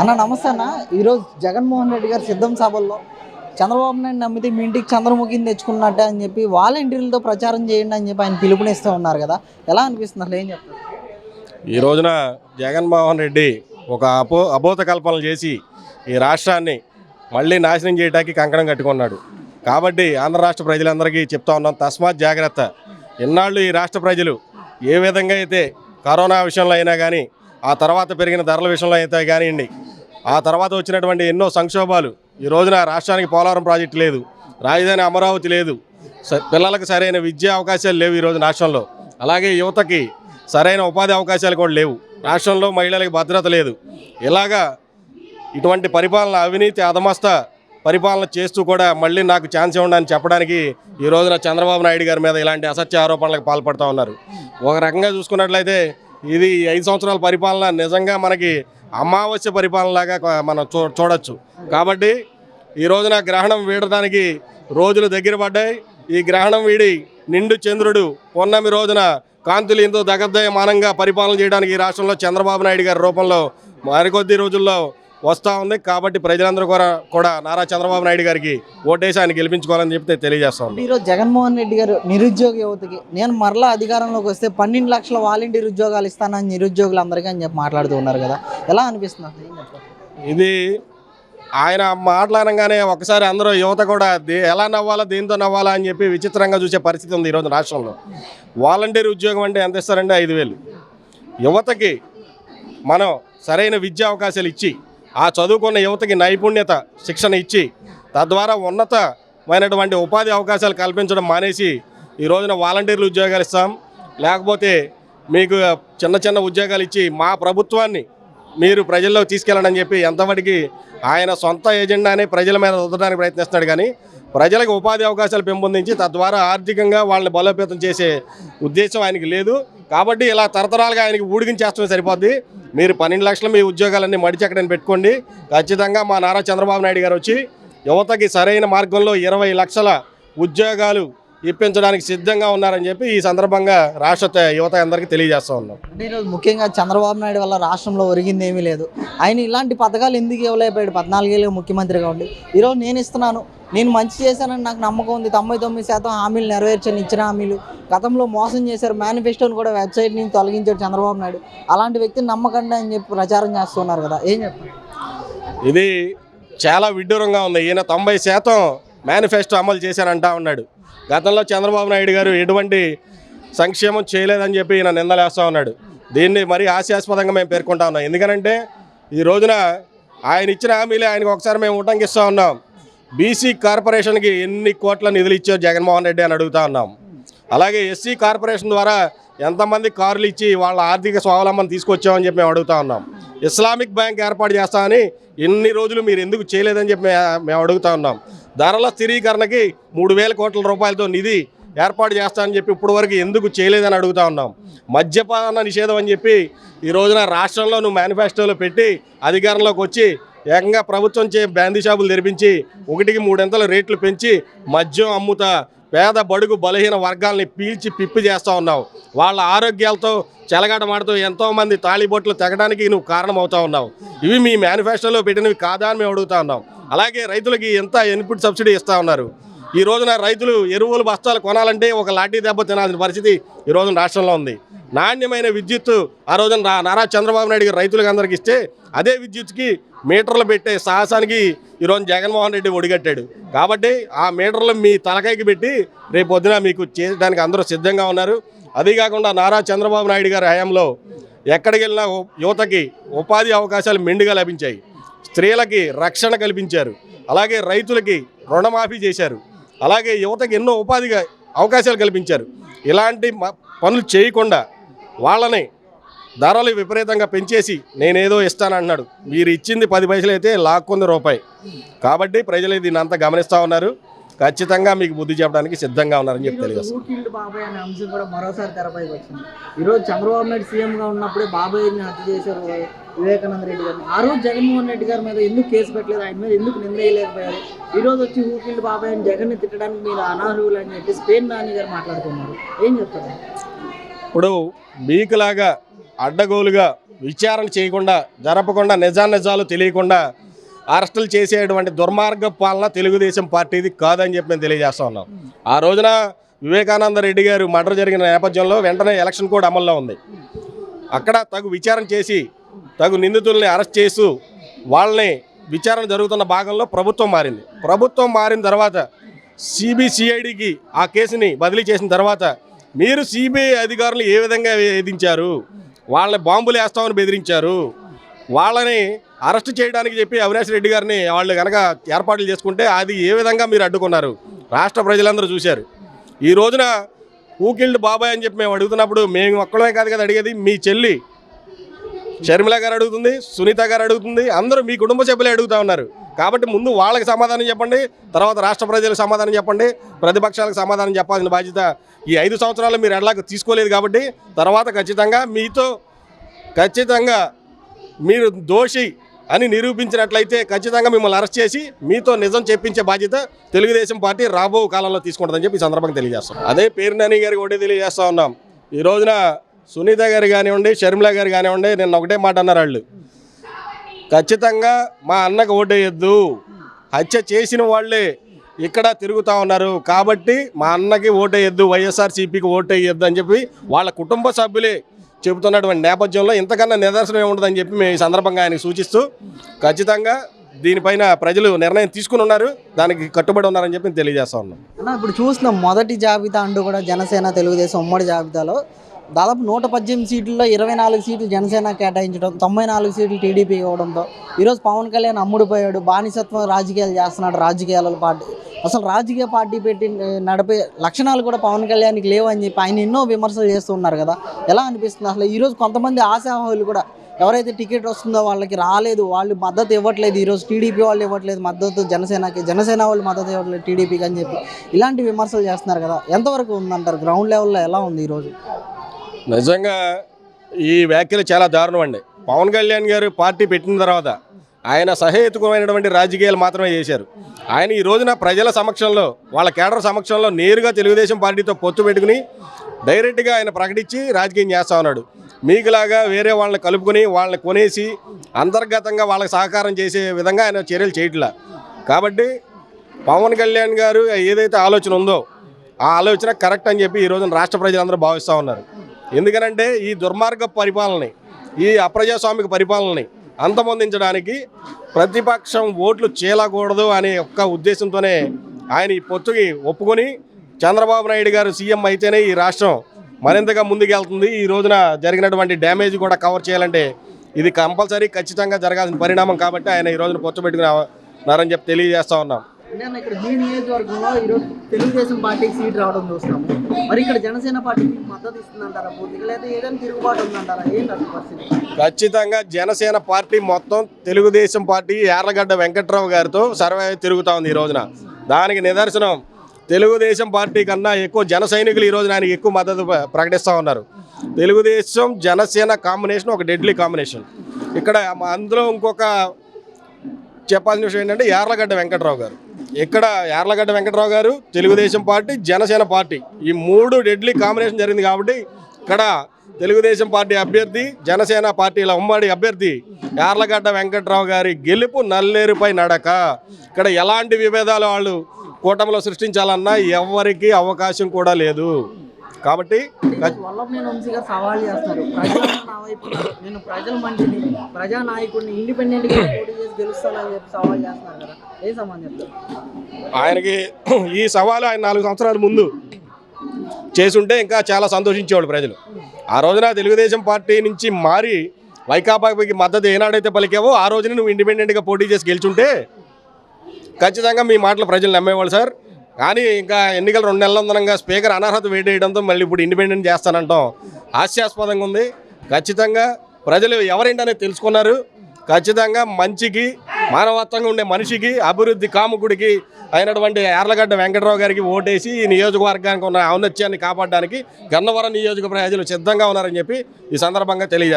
అన్న నమస్తే అన్న. ఈరోజు జగన్మోహన్ రెడ్డి గారు సిద్ధం సభల్లో చంద్రబాబు నాయుడు నమ్మితే మీ ఇంటికి చంద్రముఖిని తెచ్చుకున్నట్టే అని చెప్పి వాలంటీర్లతో ప్రచారం చేయండి అని చెప్పి ఆయన పిలుపునిస్తూ ఉన్నారు కదా. ఎలా అనిపిస్తుంది అసలు? ఏం చెప్తారు? ఈ రోజున జగన్మోహన్ రెడ్డి ఒక అపో అబోధ కల్పనలు చేసి ఈ రాష్ట్రాన్ని మళ్ళీ నాశనం చేయడానికి కంకణం కట్టుకున్నాడు. కాబట్టి ఆంధ్ర రాష్ట్ర ప్రజలందరికీ చెప్తా ఉన్నాం తస్మాత్ జాగ్రత్త. ఇన్నాళ్ళు ఈ రాష్ట్ర ప్రజలు ఏ విధంగా అయితే కరోనా విషయంలో అయినా కానీ ఆ తర్వాత పెరిగిన ధరల విషయంలో అయితే కానివ్వండి ఆ తర్వాత వచ్చినటువంటి ఎన్నో సంక్షోభాలు. ఈ రోజున రాష్ట్రానికి పోలవరం ప్రాజెక్టు లేదు రాజధాని అమరావతి లేదు. స- పిల్లలకు సరైన విద్యా అవకాశాలు లేవు ఈరోజు రాష్ట్రంలో. అలాగే యువతకి సరైన ఉపాధి అవకాశాలు కూడా లేవు. రాష్ట్రంలో మహిళలకు భద్రత లేదు. ఇలాగా ఇటువంటి పరిపాలన అవినీతి అధమస్త పరిపాలన చేస్తూ కూడా మళ్ళీ నాకు ఛాన్స్ ఇవ్వండి అని చెప్పడానికి ఈ రోజున చంద్రబాబు నాయుడు గారి మీద ఇలాంటి అసత్య ఆరోపణలకు పాల్పడుతూ ఉన్నారు. ఒక రకంగా చూసుకున్నట్లయితే ఇది ఐదు సంవత్సరాల పరిపాలన నిజంగా మనకి అమావాస్య పరిపాలనలాగా మనం చూ చూడొచ్చు. కాబట్టి ఈ రోజున గ్రహణం వీడడానికి రోజులు దగ్గర పడ్డాయి. ఈ గ్రహణం వీడి నిండు చంద్రుడు పొన్నమి రోజున కాంతులు ఎంతో దగద్దయమానంగా పరిపాలన చేయడానికి ఈ రాష్ట్రంలో చంద్రబాబు నాయుడు గారి రూపంలో మరికొద్ది రోజుల్లో వస్తూ ఉంది. కాబట్టి ప్రజలందరూ కూడా కూడా నారా చంద్రబాబు నాయుడు గారికి ఓటేసి ఆయన గెలిపించుకోవాలని చెప్తే తెలియజేస్తాం ఈరోజు జగన్మోహన్ రెడ్డి గారు నిరుద్యోగ యువతకి నేను మరలా అధికారంలోకి వస్తే పన్నెండు లక్షల వాలంటీర్ ఉద్యోగాలు ఇస్తానని నిరుద్యోగులు అందరికీ అని చెప్పి మాట్లాడుతూ ఉన్నారు కదా. ఎలా అనిపిస్తుంది ఇది ఆయన మాట్లాడంగానే ఒకసారి అందరూ యువత కూడా ఎలా నవ్వాలా దేంతో నవ్వాలా అని చెప్పి విచిత్రంగా చూసే పరిస్థితి ఉంది ఈరోజు రాష్ట్రంలో. వాలంటీర్ ఉద్యోగం అంటే ఎంత ఇస్తారంటే ఐదు వేలు. యువతకి మనం సరైన విద్యా అవకాశాలు ఇచ్చి ఆ చదువుకున్న యువతకి నైపుణ్యత శిక్షణ ఇచ్చి తద్వారా ఉన్నతమైనటువంటి ఉపాధి అవకాశాలు కల్పించడం మానేసి ఈ రోజున వాలంటీర్లు ఉద్యోగాలు ఇస్తాం. లేకపోతే మీకు చిన్న చిన్న ఉద్యోగాలు ఇచ్చి మా ప్రభుత్వాన్ని మీరు ప్రజల్లో తీసుకెళ్ళండి చెప్పి ఎంతవరకు ఆయన సొంత ఏజెండానే ప్రజల మీద రుద్దడానికి ప్రయత్నిస్తున్నాడు. కానీ ప్రజలకు ఉపాధి అవకాశాలు పెంపొందించి తద్వారా ఆర్థికంగా వాళ్ళని బలోపేతం చేసే ఉద్దేశం ఆయనకి లేదు. కాబట్టి ఇలా తరతరాలుగా ఆయనకి ఊడిగించేస్తమే సరిపోద్ది. మీరు పన్నెండు లక్షల మీ ఉద్యోగాలన్నీ మడిచెక్కడని పెట్టుకోండి. ఖచ్చితంగా మా నారా చంద్రబాబు నాయుడు గారు వచ్చి యువతకి సరైన మార్గంలో ఇరవై లక్షల ఉద్యోగాలు ఇప్పించడానికి సిద్ధంగా ఉన్నారని చెప్పి ఈ సందర్భంగా రాష్ట్ర యువత అందరికీ తెలియజేస్తూ ఉన్నాం. అంటే ఈరోజు ముఖ్యంగా చంద్రబాబు నాయుడు వల్ల రాష్ట్రంలో ఒరిగింది ఏమీ లేదు. ఆయన ఇలాంటి పథకాలు ఎందుకు ఇవ్వలేకపోయాడు? పద్నాలుగేళ్ళు ముఖ్యమంత్రిగా ఉండి. ఈరోజు నేను ఇస్తున్నాను. నేను మంచి చేశానని నాకు నమ్మకం ఉంది. తొంభై తొమ్మిది శాతం హామీలు నెరవేర్చని. ఇచ్చిన హామీలు. గతంలో మోసం చేశారు. మేనిఫెస్టోని కూడా వెబ్సైట్ నుంచి తొలగించాడు చంద్రబాబు నాయుడు. అలాంటి వ్యక్తిని నమ్మకండి అని చెప్పి ప్రచారం చేస్తున్నారు కదా. ఏం చెప్తారు ఇది చాలా విడ్డూరంగా ఉంది. ఈయన తొంభై శాతం మేనిఫెస్టో అమలు చేశారంటా ఉన్నాడు. గతంలో చంద్రబాబు నాయుడు గారు ఎటువంటి సంక్షేమం చేయలేదని చెప్పి ఈయన నిందలేస్తూ ఉన్నాడు. దీన్ని మరీ హాస్యాస్పదంగా మేము పేర్కొంటా ఉన్నాం. ఎందుకనంటే ఈ రోజున ఆయన ఇచ్చిన హామీలే ఆయనకు ఒకసారి మేము ఉటంకిస్తూ ఉన్నాం. బీసీ కార్పొరేషన్కి ఎన్ని కోట్ల నిధులు ఇచ్చారు జగన్మోహన్ రెడ్డి అని అడుగుతా ఉన్నాం. అలాగే ఎస్సీ కార్పొరేషన్ ద్వారా ఎంతమంది కార్లు ఇచ్చి వాళ్ళ ఆర్థిక స్వావలంబన తీసుకొచ్చామని చెప్పి మేము అడుగుతా ఉన్నాం. ఇస్లామిక్ బ్యాంక్ ఏర్పాటు చేస్తామని ఎన్ని రోజులు మీరు ఎందుకు చేయలేదని చెప్పి మేము అడుగుతా ఉన్నాం. ధరల స్థిరీకరణకి మూడు వేల కోట్ల రూపాయలతో నిధి ఏర్పాటు చేస్తామని చెప్పి ఇప్పటివరకు ఎందుకు చేయలేదని అడుగుతా ఉన్నాం. మద్యపాన నిషేధం అని చెప్పి ఈ రోజున రాష్ట్రంలో నువ్వు మేనిఫెస్టోలో పెట్టి అధికారంలోకి వచ్చి ఏకంగా ప్రభుత్వం చే బ్యాందీ షాపులు తెరిపించి ఒకటికి మూడింతల రేట్లు పెంచి మద్యం అమ్ముతా పేద బడుగు బలహీన వర్గాల్ని పీల్చి పిప్పి చేస్తూ ఉన్నావు. వాళ్ళ ఆరోగ్యాలతో చెలగాటమాడుతూ ఎంతోమంది తాళిబొట్లు తెగడానికి నువ్వు కారణమవుతా ఉన్నావు. ఇవి మీ మేనిఫెస్టోలో పెట్టినవి కాదా అని మేము అడుగుతా ఉన్నాం. అలాగే రైతులకి ఎంత ఇన్పుట్ సబ్సిడీ ఇస్తూ ఉన్నారు. ఈ రోజున రైతులు ఎరువులు బస్తాలు కొనాలంటే ఒక లాఠీ దెబ్బ తినాల్సిన పరిస్థితి ఈ రోజున రాష్ట్రంలో ఉంది. నాణ్యమైన విద్యుత్తు ఆ రోజున నారా చంద్రబాబు నాయుడు గారు రైతులకు అందరికి ఇస్తే అదే విద్యుత్కి మీటర్లు పెట్టే సాహసానికి ఈరోజు జగన్మోహన్ రెడ్డి ఒడిగట్టాడు. కాబట్టి ఆ మీటర్లు మీ తలకాయకి పెట్టి రేపు పొద్దున మీకు చేయడానికి అందరూ సిద్ధంగా ఉన్నారు. అదే కాకుండా నారా చంద్రబాబు నాయుడు గారి హయాంలో ఎక్కడికి వెళ్ళినా యువతకి ఉపాధి అవకాశాలు మెండుగా లభించాయి. స్త్రీలకి రక్షణ కల్పించారు. అలాగే రైతులకి రుణమాఫీ చేశారు. అలాగే యువతకు ఎన్నో ఉపాధిగా అవకాశాలు కల్పించారు. ఇలాంటి పనులు చేయకుండా వాళ్ళని ధరలు విపరీతంగా పెంచేసి నేనేదో ఇస్తానంటున్నాడు మీరు ఇచ్చింది పది పైసలు అయితే లాక్కుంది రూపాయి. కాబట్టి ప్రజలు దీన్ని అంతా గమనిస్తూ ఉన్నారు. ఖచ్చితంగా మీకు బుద్ధి చెప్పడానికి సిద్ధంగా ఉన్నారని చెప్పి ఊకిల్డ్ బాబాయ్ అనే అంశం కూడా మరోసారి తెరపైకి వచ్చింది. ఈరోజు చంద్రబాబు నాయుడు సీఎంగా ఉన్నప్పుడే బాబాయ్ని హత్య చేశారు వివేకానంద రెడ్డి గారిని. ఆ రోజు జగన్మోహన్ రెడ్డి గారి మీద ఎందుకు కేసు పెట్టలేదు? ఆయన మీద ఎందుకు నిందేయలేకపోయారు ఈ రోజు వచ్చి ఊకిల్డ్ బాబాయ్ అని జగన్ని తిట్టడానికి మీరు అనర్హులు అని చెప్పి స్పెయిన్ నాని గారు మాట్లాడుతున్నారు. ఏం చెప్తారు? ఇప్పుడు మీకులాగా అడ్డగోలుగా విచారణ చేయకుండా జరపకుండా నిజానిజాలు తెలియకుండా అరెస్టులు చేసేటువంటి దుర్మార్గ పాలన తెలుగుదేశం పార్టీది కాదని చెప్పి మేము తెలియజేస్తా ఉన్నాం. ఆ రోజున వివేకానంద రెడ్డి గారు మర్డర్ జరిగిన నేపథ్యంలో వెంటనే ఎలక్షన్ కోడ్ అమల్లో ఉంది. అక్కడ తగు విచారణ చేసి తగు నిందితుల్ని అరెస్ట్ చేస్తూ వాళ్ళని విచారణ జరుగుతున్న భాగంలో ప్రభుత్వం మారింది. ప్రభుత్వం మారిన తర్వాత సిబిసిఐడికి ఆ కేసుని బదిలీ చేసిన తర్వాత మీరు సిబిఐ అధికారులు ఏ విధంగా వేధించారు? వాళ్ళని బాంబులు వేస్తామని బెదిరించారు. వాళ్ళని అరెస్ట్ చేయడానికి చెప్పి అవినాష్ రెడ్డి గారిని వాళ్ళు కనుక ఏర్పాట్లు చేసుకుంటే అది ఏ విధంగా మీరు అడ్డుకున్నారు? రాష్ట్ర ప్రజలందరూ చూశారు. ఈ రోజున ఊకిల్డ్ బాబాయ్ అని చెప్పి మేము అడుగుతున్నప్పుడు మేము ఒక్కడమే కాదు కదా అడిగేది? మీ చెల్లి షర్మిల గారు అడుగుతుంది సునీత గారు అడుగుతుంది అందరూ మీ కుటుంబ సభ్యులే అడుగుతా ఉన్నారు. కాబట్టి ముందు వాళ్ళకి సమాధానం చెప్పండి తర్వాత రాష్ట్ర ప్రజలకు సమాధానం చెప్పండి ప్రతిపక్షాలకు సమాధానం చెప్పాల్సిన బాధ్యత ఈ ఐదు సంవత్సరాలు మీరు ఎడలాగా తీసుకోలేదు కాబట్టి తర్వాత ఖచ్చితంగా మీతో ఖచ్చితంగా మీరు దోషి అని నిరూపించినట్లయితే ఖచ్చితంగా మిమ్మల్ని అరెస్ట్ చేసి మీతో నిజం చెప్పించే బాధ్యత తెలుగుదేశం పార్టీ రాబో కాలంలో తీసుకుంటుందని చెప్పి సందర్భంగా తెలియజేస్తాం అదే పేరు నాని గారికి ఒకటే తెలియజేస్తా ఉన్నాం. ఈ రోజున సునీత గారు కానివ్వండి షర్మిల గారు కానివ్వండి నిన్న ఒకటే మాట అన్నారు వాళ్ళు. ఖచ్చితంగా మా అన్నకు ఓటేయద్దు. హత్య చేసిన వాళ్ళే ఇక్కడ తిరుగుతూ ఉన్నారు. కాబట్టి మా అన్నకి ఓటేయద్దు వైఎస్ఆర్సీపీకి ఓటేయద్దు అని చెప్పి వాళ్ళ కుటుంబ సభ్యులే చెబుతున్నటువంటి నేపథ్యంలో ఇంతకన్నా నిదర్శనం ఉండదని చెప్పి మేము ఈ సందర్భంగా ఆయనకు సూచిస్తూ ఖచ్చితంగా దీనిపైన ప్రజలు నిర్ణయం తీసుకుని ఉన్నారు. దానికి కట్టుబడి ఉన్నారని చెప్పి నేను తెలియజేస్తా ఉన్నాం. అన్న ఇప్పుడు చూసిన మొదటి జాబితా అంటూ కూడా జనసేన తెలుగుదేశం ఉమ్మడి జాబితాలో దాదాపు నూట పద్దెనిమిది సీట్లలో ఇరవై నాలుగు సీట్లు జనసేన కేటాయించడం తొంభై నాలుగు సీట్లు టీడీపీ ఇవ్వడంతో ఈరోజు పవన్ కళ్యాణ్ అమ్ముడుపోయాడు బానిసత్వం రాజకీయాలు చేస్తున్నాడు రాజకీయాల పార్టీ అసలు రాజకీయ పార్టీ పెట్టి నడిపే లక్షణాలు కూడా పవన్ కళ్యాణ్కి లేవు అని చెప్పి ఆయన ఎన్నో విమర్శలు చేస్తూ ఉన్నారు కదా. ఎలా అనిపిస్తుంది? అసలు ఈరోజు కొంతమంది ఆశావాహులు కూడా ఎవరైతే టికెట్ వస్తుందో వాళ్ళకి రాలేదు వాళ్ళు మద్దతు ఇవ్వట్లేదు ఈరోజు టీడీపీ వాళ్ళు ఇవ్వట్లేదు మద్దతు జనసేనకి జనసేన వాళ్ళు మద్దతు ఇవ్వట్లేదు టీడీపీకి అని చెప్పి ఇలాంటి విమర్శలు చేస్తున్నారు కదా. ఎంతవరకు ఉందంటారు? గ్రౌండ్ లెవెల్లో ఎలా ఉంది ఈరోజు నిజంగా ఈ వ్యాఖ్యలు చాలా దారుణం అండి. పవన్ కళ్యాణ్ గారు పార్టీ పెట్టిన తర్వాత ఆయన సహేతుకమైనటువంటి రాజకీయాలు మాత్రమే చేశారు. ఆయన ఈ రోజున ప్రజల సమక్షంలో వాళ్ళ కేడర్ సమక్షంలో నేరుగా తెలుగుదేశం పార్టీతో పొత్తు పెట్టుకుని డైరెక్ట్గా ఆయన ప్రకటించి రాజకీయం చేస్తా ఉన్నాడు. మీకులాగా వేరే వాళ్ళని కలుపుకొని వాళ్ళని కొనేసి అంతర్గతంగా వాళ్ళకి సహకారం చేసే విధంగా ఆయన చర్యలు చేయట్లా. కాబట్టి పవన్ కళ్యాణ్ గారు ఏదైతే ఆలోచన ఉందో ఆ ఆలోచన కరెక్ట్ అని చెప్పి ఈ రోజున రాష్ట్ర ప్రజలందరూ భావిస్తూ ఉన్నారు. ఎందుకనంటే ఈ దుర్మార్గ పరిపాలనని ఈ అప్రజాస్వామిక పరిపాలనని అంతమొందించడానికి ప్రతిపక్షం ఓట్లు చేయకూడదు అనే ఒక్క ఉద్దేశంతోనే ఆయన ఈ పొత్తుకి ఒప్పుకొని చంద్రబాబు నాయుడు గారు సీఎం అయితేనే ఈ రాష్ట్రం మరింతగా ముందుకెళ్తుంది. ఈ రోజున జరిగినటువంటి డ్యామేజ్ కూడా కవర్ చేయాలంటే ఇది కంపల్సరీ ఖచ్చితంగా జరగాల్సిన పరిణామం కాబట్టి ఆయన ఈ రోజున పొచ్చబెట్టుకున్నారని చెప్పి తెలియజేస్తా ఉన్నాం. నేను ఇక్కడ మీ నియోజకవర్గంలో ఈరోజు తెలుగుదేశం పార్టీకి సీట్ రావడం చూస్తాము మరి ఇక్కడ జనసేన పార్టీకి మద్దతు ఇస్తుందంటారా? పూర్తిగా లేదా ఏదైనా తిరుగుబాటు ఉందంటారా? ఏంటి పరిస్థితి? ఖచ్చితంగా జనసేన పార్టీ మొత్తం తెలుగుదేశం పార్టీ యార్లగడ్డ వెంకట్రావు గారితో సర్వే తిరుగుతా ఉంది ఈ రోజున. దానికి నిదర్శనం తెలుగుదేశం పార్టీ కన్నా ఎక్కువ జన సైనికులు ఈరోజు ఆయనకి ఎక్కువ మద్దతు ప్రకటిస్తూ ఉన్నారు. తెలుగుదేశం జనసేన కాంబినేషన్ ఒక డెడ్లీ కాంబినేషన్. ఇక్కడ అందులో ఇంకొక చెప్పాల్సిన విషయం ఏంటంటే యార్లగడ్డ వెంకట్రావు గారు. ఇక్కడ యార్లగడ్డ వెంకట్రావు గారు తెలుగుదేశం పార్టీ జనసేన పార్టీ. ఈ మూడు డెడ్లీ కాంబినేషన్ జరిగింది కాబట్టి ఇక్కడ తెలుగుదేశం పార్టీ అభ్యర్థి జనసేన పార్టీల ఉమ్మడి అభ్యర్థి యార్లగడ్డ వెంకట్రావు గారి గెలుపు నల్లేరుపై నడక. ఇక్కడ ఎలాంటి విభేదాలు వాళ్ళు కూటమిలో సృష్టించాలన్నా ఎవరికీ అవకాశం కూడా లేదు. కాబట్టి ఈరోజు వల్లభనేని వంశీ గారు సవాల్ చేస్తున్నారు. ప్రజలు నా వైపు ఉన్నారు. నేను ప్రజల మనిషిని ప్రజా నాయకుడిని ఇండిపెండెంట్గా పోటీ చేసి గెలుస్తానని చెప్పి సవాల్ చేస్తున్నారు కదా. ఏ సమాధానం చెప్తారు ఆయనకి ఈ సవాలు ఆయన నాలుగు సంవత్సరాల ముందు చేసుంటే ఇంకా చాలా సంతోషించేవాళ్ళు ప్రజలు. ఆ రోజున తెలుగుదేశం పార్టీ నుంచి మారి వైకాపాకి మద్దతు ఏనాడైతే పలికావో ఆ రోజున నువ్వు ఇండిపెండెంట్గా పోటీ చేసి గెలుచుంటే ఖచ్చితంగా మీ మాటలు ప్రజలు నమ్మేవాళ్ళు సార్. కానీ ఇంకా ఎన్నికలు రెండు నెలలు ఉందనంగా స్పీకర్ అనర్హత వేటేయడంతో మళ్ళీ ఇప్పుడు ఇండిపెండెంట్ చేస్తానంటాం. హాస్యాస్పదంగా ఉంది. ఖచ్చితంగా ప్రజలు ఎవరేంటనేది తెలుసుకున్నారు. ఖచ్చితంగా మంచికి మానవత్వంగా ఉండే మనిషికి అభివృద్ధి కాముకుడికి అయినటువంటి యార్లగడ్డ వెంకటరావు గారికి ఓటేసి ఈ నియోజకవర్గానికి ఉన్న ఔన్నత్యాన్ని కాపాడడానికి గన్నవరం నియోజక ప్రజలు సిద్ధంగా ఉన్నారని చెప్పి ఈ సందర్భంగా తెలియజేస్తారు